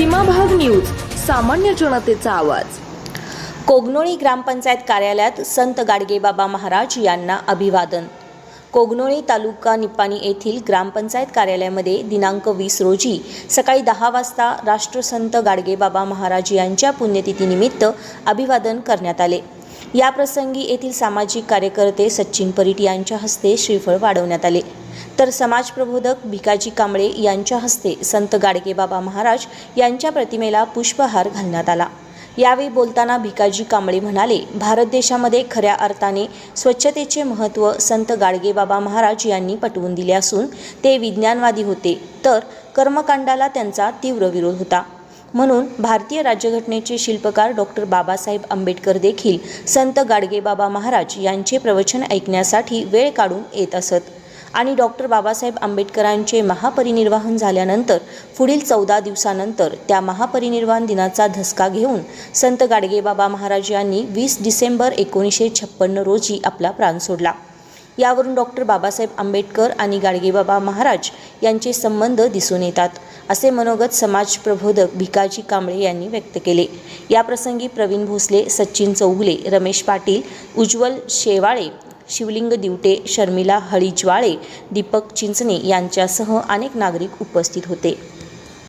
सामान्य जनतेचा आवाज. कोगनोळी ग्रामपंचायत कार्यालयात संत गाडगेबाबा महाराज यांना अभिवादन. कोगनोळी तालुका निपाणी येथील ग्रामपंचायत कार्यालयामध्ये दिनांक वीस रोजी सकाळी दहा वाजता राष्ट्रसंत गाडगेबाबा महाराज यांच्या पुण्यतिथीनिमित्त अभिवादन करण्यात आले. याप्रसंगी येथील सामाजिक कार्यकर्ते सचिन परीट यांच्या हस्ते श्रीफळ वाढवण्यात आले. तर समाजप्रबोधक भिकाजी कांबळे यांच्या हस्ते संत गाडगेबाबा महाराज यांच्या प्रतिमेला पुष्पहार घालण्यात आला. यावेळी बोलताना भिकाजी कांबळे म्हणाले भारत देशामध्ये खऱ्या अर्थाने स्वच्छतेचे महत्त्व संत गाडगेबाबा महाराज यांनी पटवून दिले असून ते विज्ञानवादी होते. तर कर्मकांडाला त्यांचा तीव्र विरोध होता. म्हणून भारतीय राज्यघटनेचे शिल्पकार डॉक्टर बाबासाहेब आंबेडकर देखील संत गाडगेबाबा महाराज यांचे प्रवचन ऐकण्यासाठी वेळ काढून येत असत. आणि डॉक्टर बाबासाहेब आंबेडकरांचे महापरिनिर्वाहन झाल्यानंतर पुढील चौदा दिवसानंतर त्या महापरिनिर्वाण दिनाचा धसका घेऊन संत गाडगेबाबा महाराज यांनी वीस डिसेंबर एकोणीसशे छप्पन्न रोजी आपला प्राण सोडला. यावरून डॉक्टर बाबासाहेब आंबेडकर आणि गाडगेबाबा महाराज यांचे संबंध दिसून येतात असे मनोगत समाज प्रबोधक भिकाजी कांबळे यांनी व्यक्त केले. याप्रसंगी प्रवीण भोसले सचिन चौगुले रमेश पाटील उज्ज्वल शेवाळे शिवलिंग दिवटे शर्मिला हळीज्वाळे दीपक चिंचणे यांच्यासह अनेक नागरिक उपस्थित होते.